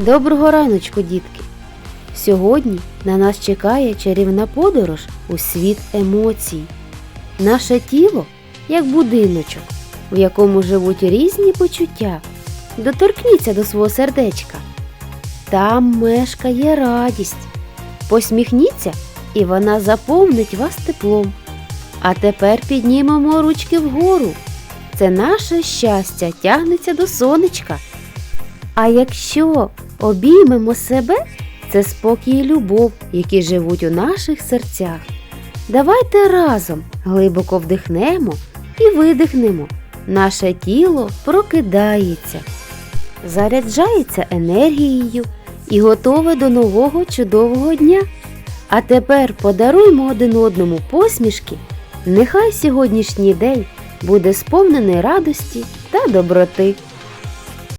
Доброго раночку, дітки! Сьогодні на нас чекає чарівна подорож у світ емоцій. Наше тіло як будиночок, в якому живуть різні почуття. Доторкніться до свого сердечка. Там мешкає радість. Посміхніться, і вона заповнить вас теплом. А тепер піднімемо ручки вгору. Це наше щастя тягнеться до сонечка. А якщо обіймемо себе, це спокій і любов, які живуть у наших серцях. Давайте разом глибоко вдихнемо і видихнемо. Наше тіло прокидається, заряджається енергією і готове до нового чудового дня. А тепер подаруймо один одному посмішки. Нехай сьогоднішній день буде сповнений радості та доброти.